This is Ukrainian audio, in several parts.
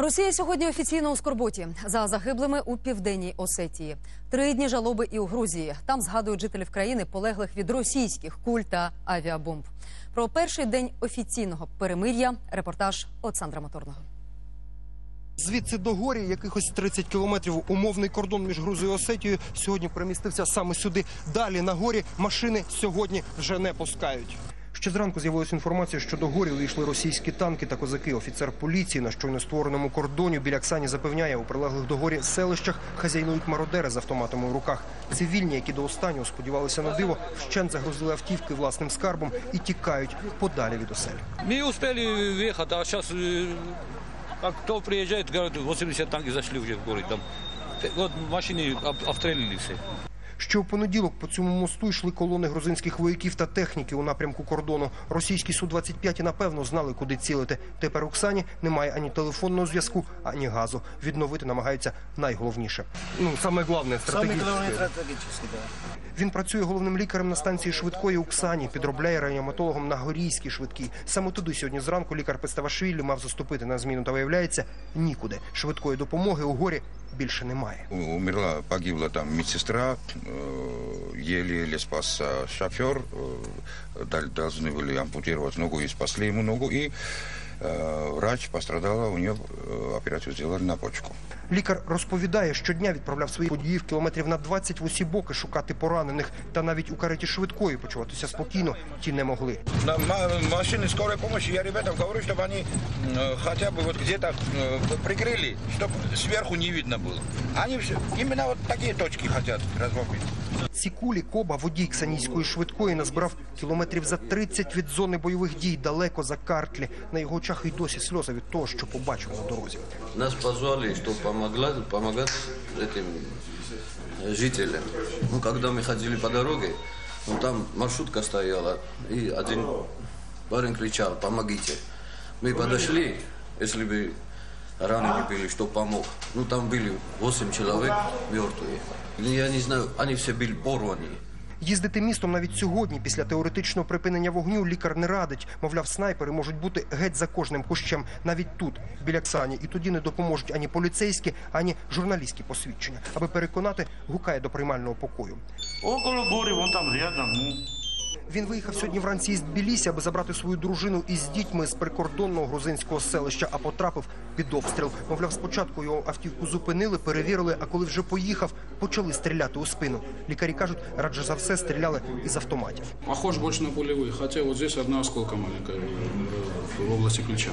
Росія сьогодні офіційно у скорботі за загиблими у південній Осетії. Три дні жалоби і у Грузії. Там згадують жителів країни, полеглих від російських куль та авіабомб. Про перший день офіційного перемир'я репортаж Олександра Моторного. Звідси до горі, якихось 30 кілометрів, умовний кордон між Грузією і Осетією сьогодні перемістився саме сюди. Далі на горі машини сьогодні вже не пускають. Ще зранку з'явилася інформація, що до горі увійшли російські танки та козаки. Офіцер поліції на щойно створеному кордоні біля Ксані запевняє, у прилеглих до горі селищах хазяйнують мародери з автоматами в руках. Цивільні, які до останнього сподівалися на диво, вщент загрузили автівки власним скарбом і тікають подалі від осель. Мы успели въехать, а сейчас как кто приезжает, говорят, 80 танки зашли уже в город. Там. Вот машины об- обстрелили все. Ще у понеділок по цьому мосту йшли колони грузинських вояків та техніки у напрямку кордону. Російські су 25 напевно знали, куди цілити. Тепер у Ксані немає ані телефонного зв'язку, ані газу. Відновити намагаються найголовніше. Ну саме головне стратегічне. да. Він працює головним лікарем на станції швидкої у Ксані, підробляє реаніматологом на горійській швидкій. Саме туди сьогодні зранку лікар Пеставашвілі мав заступити на зміну. Та виявляється нікуди. Швидкої допомоги у горі більше немає. Умерла, погибла там медсестра, э, еле-еле спас э, шофер, э, дал- должны были ампутировать ногу и спасли ему ногу, и э, врач пострадала, у нее э, операцию сделали на почку. Лікар розповідає, щодня відправляв своїх водіїв кілометрів на 20 в усі боки шукати поранених. Та навіть у кареті швидкої почуватися спокійно ті не могли. На ма- машины скорой помощи я ребятам говорю, чтобы они э, хотя бы вот где-то э, прикрыли, чтобы сверху не видно было. Они все, именно вот такие точки хотят разбомбить. Ці кулі Коба, водій ксанійської швидкої, назбирав кілометрів за 30 від зони бойових дій, далеко за картлі. На його очах і досі сльози від того, що побачив на дорозі. Нас позвали, чтобы помогла, помогать этим э, жителям. Ну, когда мы ходили по дороге, ну, там маршрутка стояла, и один парень кричал, помогите. Мы подошли, если бы раненые были, что помог. Ну, там были 8 человек мертвые. Или Я не знаю, они все были порваны. Їздити містом навіть сьогодні, після теоретичного припинення вогню, лікар не радить. Мовляв, снайпери можуть бути геть за кожним кущем, навіть тут, біля Ксані. І тоді не допоможуть ані поліцейські, ані журналістські посвідчення. Аби переконати, гукає до приймального покою. Около горы, вон там рядом, ну. Він виїхав сьогодні вранці із Тбілісі, аби забрати свою дружину із дітьми з прикордонного грузинського селища, а потрапив під обстріл. Мовляв, спочатку його автівку зупинили, перевірили, а коли вже поїхав, почали стріляти у спину. Лікарі кажуть, радше за все стріляли із автоматів. Похож больше на пулевые, хотя вот здесь одна осколка маленькая э, в области плеча.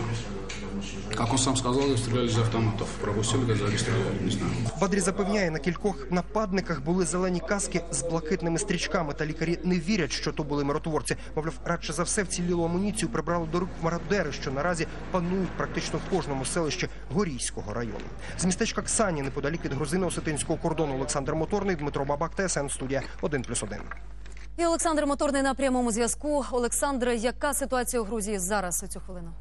Как он сам сказал, стреляли из автоматов. Пропустили, газали, стреляли, не знаю. Бадрі запевняє, на кількох нападниках були зелені каски з блакитними стрічками, та лікарі не вірять, що то були миротворці. Мовляв, радше за все вцілілу амуніцію прибрали до рук мародери, що наразі панують практично в кожному селищі Горійського району. З містечка Ксані, неподалік від грузино-осетинського кордону, Олександр Моторний, Дмитро Бабак, ТСН, студія 1+,1. І Олександр Моторний на прямому зв'язку. Олександре, яка ситуація у Грузії зараз у цю хвилину?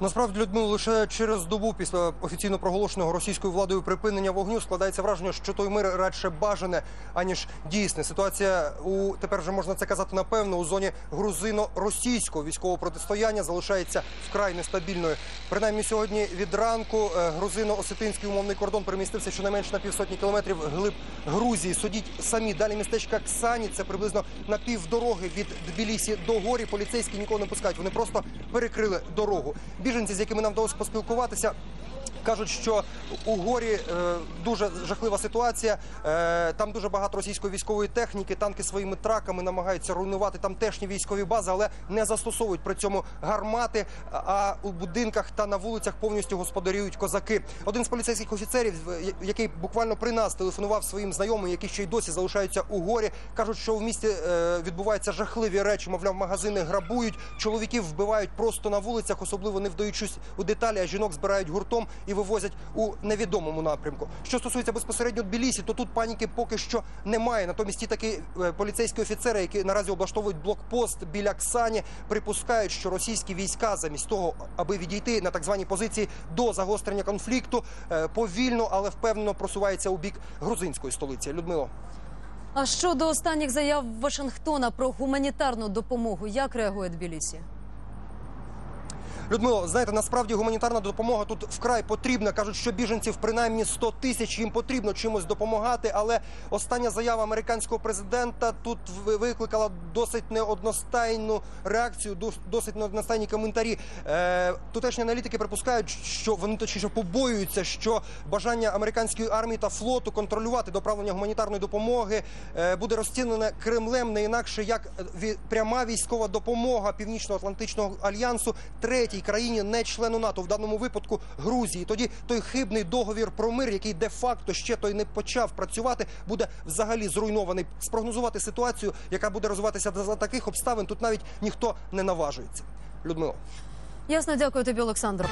Насправді, Людмила, лише через добу після офіційно проголошеного російською владою припинення вогню складається враження, що той мир радше бажане, аніж дійсне. Ситуація у тепер вже можна це казати напевно у зоні грузино-російського військового протистояння залишається вкрай нестабільною. Принаймні сьогодні від ранку е, грузино-осетинський умовний кордон перемістився щонайменш на півсотні кілометрів глиб Грузії. Судіть самі далі містечка Ксані. Це приблизно на півдороги від Тбілісі до горі. Поліцейські нікого не пускають. Вони просто перекрили дорогу. Біженці, з якими нам вдалося поспілкуватися. Кажуть, що у горі е, дуже жахлива ситуація. Е, там дуже багато російської військової техніки. Танки своїми траками намагаються руйнувати тамтешні військові бази, але не застосовують при цьому гармати. А у будинках та на вулицях повністю господарюють козаки. Один з поліцейських офіцерів, е, який буквально при нас телефонував своїм знайомим, які ще й досі залишаються у горі, кажуть, що в місті відбуваються жахливі речі. Мовляв, магазини грабують, чоловіків вбивають просто на вулицях, особливо не вдаючись у деталі. А жінок збирають гуртом і вивозять у невідомому напрямку. Що стосується безпосередньо Тбілісі, то тут паніки поки що немає. Натомість ті такі е, поліцейські офіцери, які наразі облаштовують блокпост біля Ксані, припускають, що російські війська замість того, аби відійти на так звані позиції до загострення конфлікту, е, повільно, але впевнено просуваються у бік грузинської столиці. Людмило. А щодо останніх заяв Вашингтона про гуманітарну допомогу, як реагує Тбілісі? Людмило, знаєте, насправді гуманітарна допомога тут вкрай потрібна. кажуть, що біженців принаймні 100 тисяч їм потрібно чимось допомагати. Але остання заява американського президента тут викликала досить неодностайну реакцію, досить неодностайні коментарі. Е, тутешні аналітики припускають, що вони точніше побоюються, що бажання американської армії та флоту контролювати доправлення гуманітарної допомоги е, буде розцінене Кремлем не інакше як пряма військова допомога Північно-Атлантичного альянсу третій країні, не члену НАТО, в даному випадку Грузії. Тоді той хибний договір про мир, який де-факто ще той не почав працювати, буде взагалі зруйнований. Спрогнозувати ситуацію, яка буде розвиватися за таких обставин, тут навіть ніхто не наважується. Людмило. Ясно, дякую тобі, Олександр.